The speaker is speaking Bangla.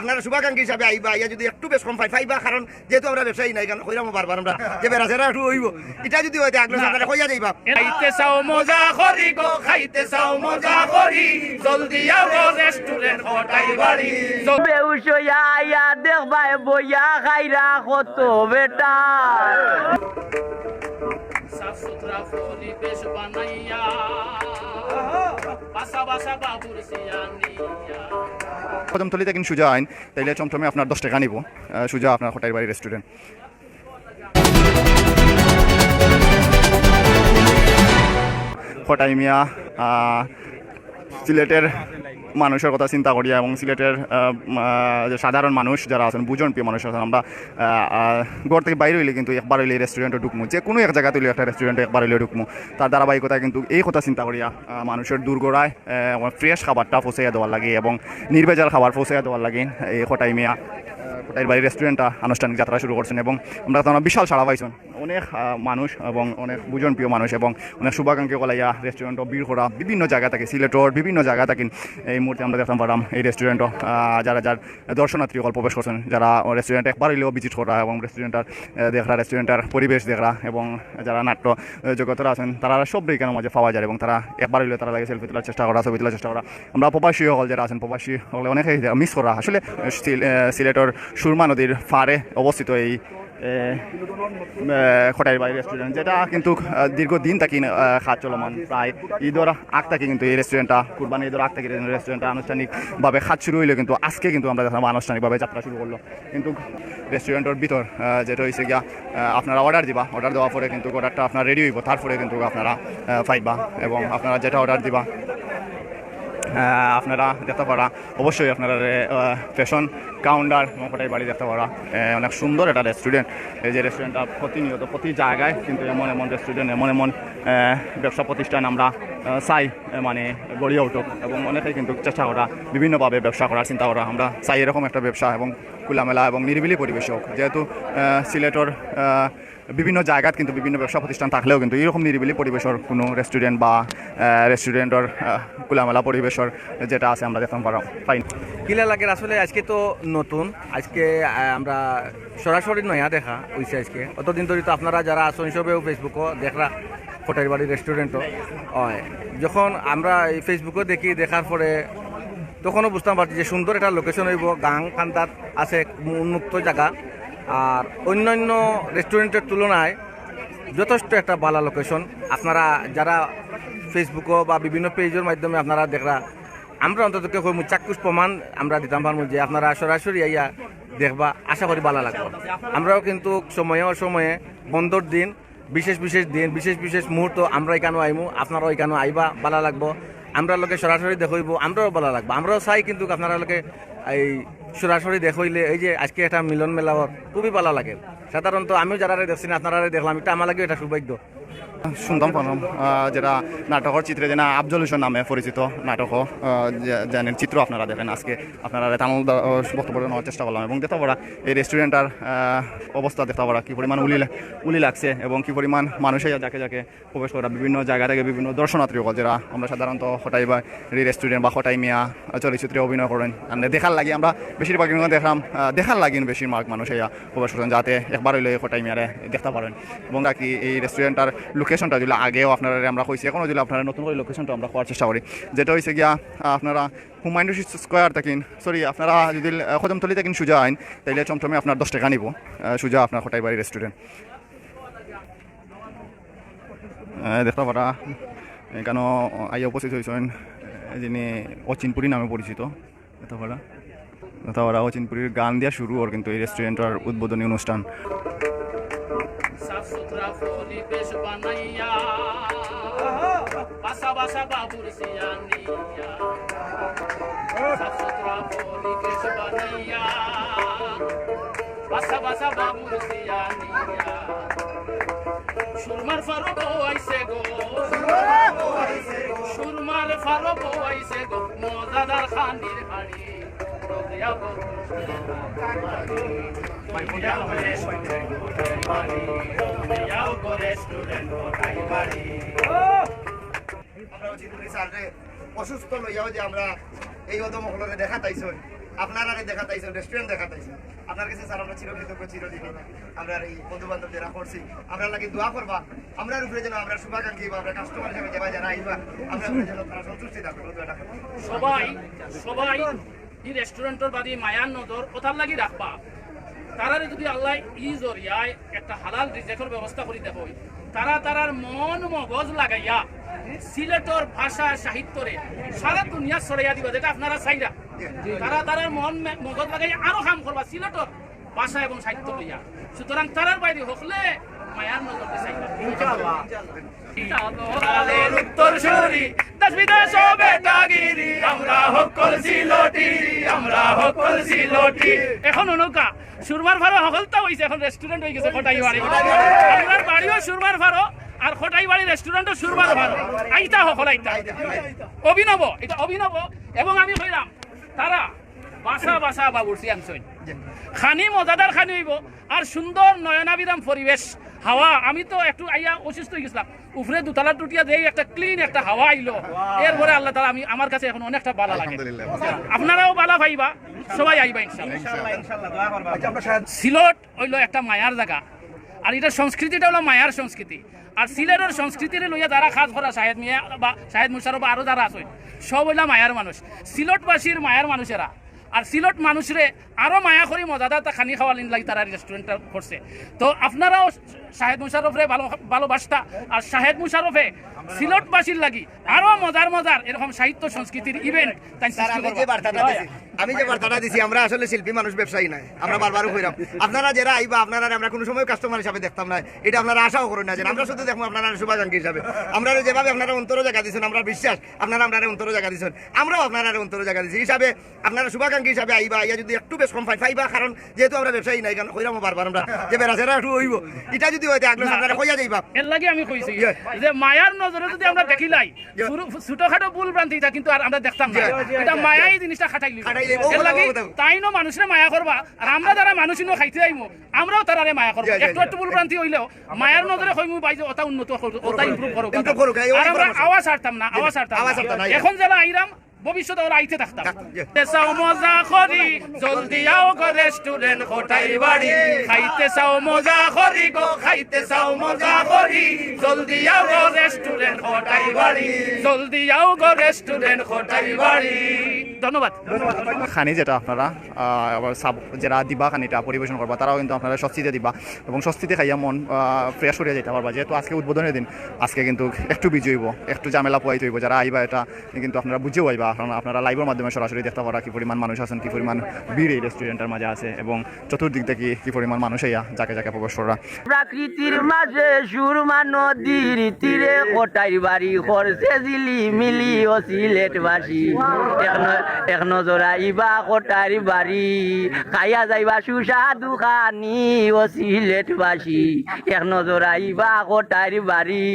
আপনারা শুভাকাঙ্ক্ষী হিসাবে আইবা ইয়া যদি একটু বেশ কম পাই পাইবা কারণ যেহেতু আমরা ব্যবসায়ী নাই কারণ কইরামো বারবার আমরা। যে বেড়া সেরা একটু হইব। এটা যদি হইতে আগলে আপনারা কইয়া যাইবা। খাইতে চাও মজা করি গো খাইতে চাও মজা করি। জলদি আবো রেস্টুরেন্ট হটাই বাড়ি। বেউসইয়া আইয়া দেখবাই বইয়া খাইরা কত বেটা সাফ সুতরা পরিবেশ বানাইয়া। কদমতলি থেকে সুজা আইন, তাইলে চমচমে আপনার দশ টাকা নিব। সুজা আপনার হোটেল বাড়ি রেস্টুরেন্ট হোটাই সিলেটের মানুষের কথা চিন্তা করি এবং সিলেটের যে সাধারণ মানুষ যারা আছেন, বুজন প্রিয় মানুষ আছেন, আমরা ঘর থেকে বাইরে হইলে কিন্তু একবার হইলে রেস্টুরেন্টে ঢুকমু। যে কোনো এক জায়গাতে হইলে একটা রেস্টুরেন্টে একবার হইলে ঢুকমু। তার ধারাবাহিকতা কিন্তু এই কথা চিন্তা করিয়া মানুষের দূরগোড়ায় ফ্রেশ খাবারটা পৌঁছাইয়া দেওয়ার লাগে এবং নির্ভেজাল খাবার পৌঁছাইয়া দেওয়ার লাগে, এই হোটাই মিয়া কোটাইর বাড়ি রেস্টুরেন্টটা আনুষ্ঠানিক যাত্রা শুরু করছেন এবং আমরা তো বিশাল সাড়া পাইছেন। অনেক মানুষ এবং অনেক বুজন প্রিয় মানুষ এবং অনেক শুভাকাঙ্ক্ষী কলাইয়া রেস্টুরেন্টও ভিড় করা বিভিন্ন জায়গা থাকে, সিলেটর, বিভিন্ন জায়গা থাকেন এই মুহূর্তে আমরা দেখতাম পারাম এই রেস্টুরেন্টও যারা, যার দর্শনার্থী সকল প্রবেশ করছেন যারা রেস্টুরেন্ট একবার হইলেও ভিজিট করা এবং রেস্টুরেন্টার দেখরা রেস্টুরেন্টার পরিবেশ দেখরা এবং যারা নাট্য জগতরা আছেন, তারা সবই কেন মাঝে পাওয়া যায় এবং তারা একবার হইলে তারা লাগে সেলফি তোলার চেষ্টা করা, ছবি তোলার চেষ্টা করা। আমরা প্রবাসী সকল যারা আছেন, প্রবাসী সকলে অনেকেই মিস করা। আসলে সিল- সিলেটর সুরমা নদীর ফারে অবস্থিত এই খটাইর বাড়ি রেস্টুরেন্ট যেটা কিন্তু দীর্ঘদিন থাকি খাত চলমান। প্রায় ঈদর আগ থাকি কিন্তু এই রেস্টুরেন্টটা কুরবানি ঈদর আগ থাকি রেস্টুরেন্টটা আনুষ্ঠানিকভাবে খাত শুরু হইল কিন্তু আজকে কিন্তু আমরা দেখলাম আনুষ্ঠানিকভাবে যাত্রা শুরু করল। কিন্তু রেস্টুরেন্টের ভিতর যেটা হয়েছে গিয়া আপনারা অর্ডার দিবা অর্ডার দেওয়ার পরে কিন্তু অর্ডারটা আপনার রেডি হইব, তারপরে কিন্তু আপনারা পাইবা এবং আপনারা যেটা অর্ডার দিবা আপনারা দেখতে পারা, অবশ্যই আপনারা ফ্যাশন কাউন্টার এবং হোটেল বাড়ি দেখতে পারা। অনেক সুন্দর একটা রেস্টুরেন্ট এই যে রেস্টুরেন্টটা প্রতিনিয়ত প্রতি জায়গায় কিন্তু এমন এমন রেস্টুরেন্ট এমন এমন ব্যবসা প্রতিষ্ঠান আমরা চাই মানে গড়িয়ে উঠুক এবং অনেকেই কিন্তু চেষ্টা করা, বিভিন্নভাবে ব্যবসা করার চিন্তা করা। আমরা চাই এরকম একটা ব্যবসা এবং খোলামেলা এবং নিরিবিলি পরিবেশ হোক। যেহেতু সিলেটর বিভিন্ন জায়গাত কিন্তু বিভিন্ন ব্যবসা প্রতিষ্ঠান থাকলেও কিন্তু এরকম নিরিবিলি পরিবেশের কোনো রেস্টুরেন্ট বা রেস্টুরেন্টের খোলামেলা পরিবেশের যেটা আছে আমরা দেখতে পারো। পাই না। কিলা লাগে আসলে আজকে তো নতুন। আজকে আমরা সরাসরি নয়া দেখা হয়েছে আজকে। অতদিন ধরে তো আপনারা যারা আসন হিসেবেও ফেসবুকও দেখরা কোটাইর বাড়ি রেস্টুরেন্টও হয়। যখন আমরা এই ফেসবুকও দেখি, দেখার পরে তখনও বুঝতাম পারছি যে সুন্দর একটা লোকেশন হইব। গাং খান্দাত আছে উন্মুক্ত জায়গা। আর অন্যান্য রেস্টুরেন্টের তুলনায় যথেষ্ট একটা ভালো লোকেশন আপনারা যারা ফেসবুকও বা বিভিন্ন পেজের মাধ্যমে আপনারা দেখরা আমরা অন্তত কইমু, চাক্ষুষ প্রমাণ আমরা দিতাম পারব যে আপনারা সরাসরি আইয়া দেখবা, আশা করি ভালো লাগবে। আমরাও কিন্তু সময়ে সময়ে বন্ধর দিন, বিশেষ বিশেষ দিন, বিশেষ বিশেষ মুহূর্ত আমরা এখানে আইমু, আপনারাও এখানে আইবা, ভালো লাগবো। আমরা লোকে সরাসরি দেখইব, আমরাও ভালো লাগবো। আমরাও চাই কিন্তু আপনারা লোকে এই সরাসরি দেখইলে, এই যে আজকে একটা মিলন মেলা খুবই ভালো লাগে। সাধারণত আমিও যারা দেখছি না আপনারা দেখলাম এটা আমার লাগেও এটা সৌভাগ্য। শুনতাম পারলাম যেটা নাটকের চিত্রে যেটা আফজল হোসেন নামে পরিচিত নাটক জানেন চিত্র আপনারা দেখেন আজকে। আপনারা তামল বক্তব্য নেওয়ার চেষ্টা করলাম এবং দেখতে পারা, এই রেস্টুরেন্টার অবস্থা দেখতে পারা, কী পরিমাণ উলি উলি লাগছে এবং কী পরিমাণ মানুষে যাকে যাকে প্রবেশ করা, বিভিন্ন জায়গা থেকে বিভিন্ন দর্শনার্থী সকল যারা আমরা সাধারণত হটাই বা রেস্টুরেন্ট বা হটাই মিয়া চলচ্চিত্রে অভিনয় করেন দেখার লাগি আমরা বেশিরভাগ দেখলাম দেখার লাগিন বেশিরভাগ মানুষ প্রবেশ করেন, যাতে একবার হইলে হটাই মিয়ারে দেখতে পারেন। এবং কি এই রেস্টুরেন্টার লোকেশনটা যদি আগেও আপনারা আমরা কইছি এখনও যদি আপনারা নতুন করে লোকেশনটা আমরা করার চেষ্টা করি। যেটা হয়েছে গিয়া আপনারা হুমায়ুন রশিদ স্কোয়ার থাকেন সরি আপনারা যদি কদমতলি থাকেন সুজা আইন, তাইলে চমচমে আপনার দশ টাকা নিব। সুজা আপনার হটাই বাড়ি রেস্টুরেন্ট দেখতে পারা কেন আইয়া উপস্থিত হয়েছেন যিনি অচিনপুরি নামে পরিচিত। দেখতে পারা দেখতে পারা, অচিনপুরীর গান দিয়া শুরু ওর কিন্তু এই রেস্টুরেন্টের উদ্বোধনী অনুষ্ঠান। সুতরা পরিবেশ বানাইয়া বাসা বাসা বাবুর সিয়ানিয়া সাফ সুতরা পরিবেশ বানাইয়া বাসা বাসা বাবুর সিয়ানিয়া সুরমার ফারো বইছে গো সুরমার ফারো গো অসুস্থ লইয়াও যে আমরা এই অদমহলরে দেখা তাইছেন আপনারা দেখা তাইছেন রেস্টুরেন্ট দেখা তাইছেন আপনার কাছে স্যার আমরা চিরকৃতজ্ঞ চিরদিন আমরা এই বন্ধু বান্ধব যারা করছি আমরা লাগি দোয়া করবা আমরা উপরে যেন আমরা শুভাকাঙ্ক্ষী বা আমরা কাস্টমার হিসেবে যাবা যারা আইবা আমরা যেন তারা সন্তুষ্টি থাকবে। সবাই সবাই এই রেস্টুরেন্টের বাদে মায়ার নজর কোথার লাগি রাখবা। তারারে যদি আল্লাহ ই জরিয়ায় একটা হালাল রিজেক্টের ব্যবস্থা করে দেব, তারা তারার মন মগজ লাগাইয়া সিলেটর ভাষা সাহিত্যরে সারা দুনিয়া ছড়াইয়া দিবা, যেটা আপনারা চাইরা। তারা তারার মন মগজ লাগাইয়া আরও কাম করবা, সিলেটর ভাষা এবং সাহিত্য লইয়া। সুতরাং তারার বাইরে হকলে এখন অনুকা সুরমার ফারো হকলতা হইছে এখন রেস্টুরেন্ট হয়ে গেছে খটাই বাড়ি আপনার বাড়িও সুরমার ফারো আর খটাই বাড়ি রেস্টুরেন্টও সুরমার ফারো আইতা হকল আইতা অভিনব এটা অভিনব এবং আমি কইলাম তারা বাসা বাসা বাবুরসি আনছই খানি মজাদার খানি হইব। আর সুন্দর নয়নাবিরাম পরিবেশ হাওয়া আমি তো একটু আইয়া অসুস্থ হয়ে গেছিলাম। উপরে দুতলা টুটিয়া দেই একটা ক্লিন একটা হাওয়া আইলো। এরপরে আল্লাহ তালা আমি আমার কাছে এখন অনেকটা বালা লাগে। আপনারাও বালা পাইবা সবাই আইবা ইনশাল্লাহ সিলট হইল একটা মায়ার জায়গা। আর এটার সংস্কৃতিটা হলো মায়ার সংস্কৃতি। আর সিলেটের সংস্কৃতিরে লইয়া যারা খাস করা শাহেদ মিয়া বা শাহেদ মুশারফ বা আরও যারা আছে সব হইলা মায়ার মানুষ। সিলটবাসীর মায়ার মানুষেরা। আর সিলট মানুষরে আরও মায়া করে মজাদার তা খানি খাওয়া লাগি তারা রেস্টুরেন্টটা করছে। তো আপনারাও শাহেদ মুশারফরে ভালো ভালোবাসতা আর শাহেদ মুশারফে সিলটবাসীর লাগি আরও মজার মজার এরকম সাহিত্য সংস্কৃতির ইভেন্ট তাই আমি যে বার্তাটা দিছি আমি যে বার্তাটা দিছি আমরা আসলে শিল্পী মানুষ ব্যবসায়ী নাই আমরা বারবার কইরাম। আপনারা যারা আইবা আপনারা আমরা কোনো সময় কাস্টমার হিসাবে দেখতাম না এটা আপনারা আশাও করুন না যে আমরা শুধু দেখব আপনারা শুভাকাঙ্ক্ষী হিসাবে। আমরা যেভাবে আপনারা অন্তর জায়গা দিচ্ছেন আমরা বিশ্বাস আপনারা আপনারা অন্তর জায়গা দিচ্ছেন আমরাও আপনারা অন্তর জায়গা দিচ্ছি হিসাবে আপনারা শুভাকাঙ্ক্ষী হিসাবে আইবা ইয়া যদি একটু বেশ কম পাই পাইবা কারণ যেহেতু আমরা ব্যবসায়ী নাই কারণ কইরামও বারবার আমরা। যে বেড়াছেরা একটু হইব এটা যদি হইতে আগলে আপনারা কইয়া যাইবা। এর লাগে আমি কইছি যে মায়ার নজরে যদি আমরা দেখিলাই Yeah. ছোটখাটো ভুল ভ্রান্তি এটা কিন্তু আর আমরা দেখতাম না। এটা মায়াই জিনিসটা খাটাই লিব খাটাই লিব। ও এর লাগে তাই নো মানুষরে মায়া করবা আর আমরা যারা মানুষ নো খাইতে আইমু আমরাও তারারে মায়া করব একটু একটু ভুল ভ্রান্তি হইলেও মায়ার নজরে কইমু বাইজে ওটা উন্নত করুক ওটা ইমপ্রুভ করুক, আর আমরা আওয়াজ হারতাম না আওয়াজ yeah. এখন যারা আইরাম ভবিষ্যতে ওরা আইতে থাকতাম। চাও মজা করি জলদি আও গো রেস্টুরেন্ট হোটাই বাড়ি। খাইতে চাও মজা করি গো খাইতে চাও মজা করি। জলদি আও গো রেস্টুরেন্ট হোটাই বাড়ি। জলদি আও গো রেস্টুরেন্ট হোটাই বাড়ি। ধন্যবাদ। খানি যেটা আপনারা আবার সাব যারা দিবা খানিটা পরিবেশন করবা তারাও কিন্তু আপনারা স্বস্তিতে দিবা এবং স্বস্তিতে খাইয়া মন ফ্রেশ করিয়া যেতে পারবা। যেহেতু আজকে উদ্বোধনের দিন আজকে কিন্তু একটু বিজি হইব একটু ঝামেলা পোয়াইতে হইব। যারা আইবা এটা কিন্তু আপনারা বুঝেও আইবা কারণ আপনারা লাইভের মাধ্যমে সরাসরি দেখতে পারা কি পরিমাণ মানুষ আছেন কি পরিমাণ ভিড় এই রেস্টুরেন্টের মাঝে আছে এবং চতুর্দিক থেকে কি পরিমাণ মানুষ আইয়া যাকে যাকে প্রবেশ করা প্রাকৃতির মাঝে সুরমা নদীর তীরে কোটাই বাড়ি করছে জিলি মিলি ও সিলেট বাসি এক নজরা ইবা কোটার বাড়ি। খাইয়া যাইবা সুস্বাদু খানি ও সিলেট বাসি এক নজরা ইবা কোটার বাড়ি।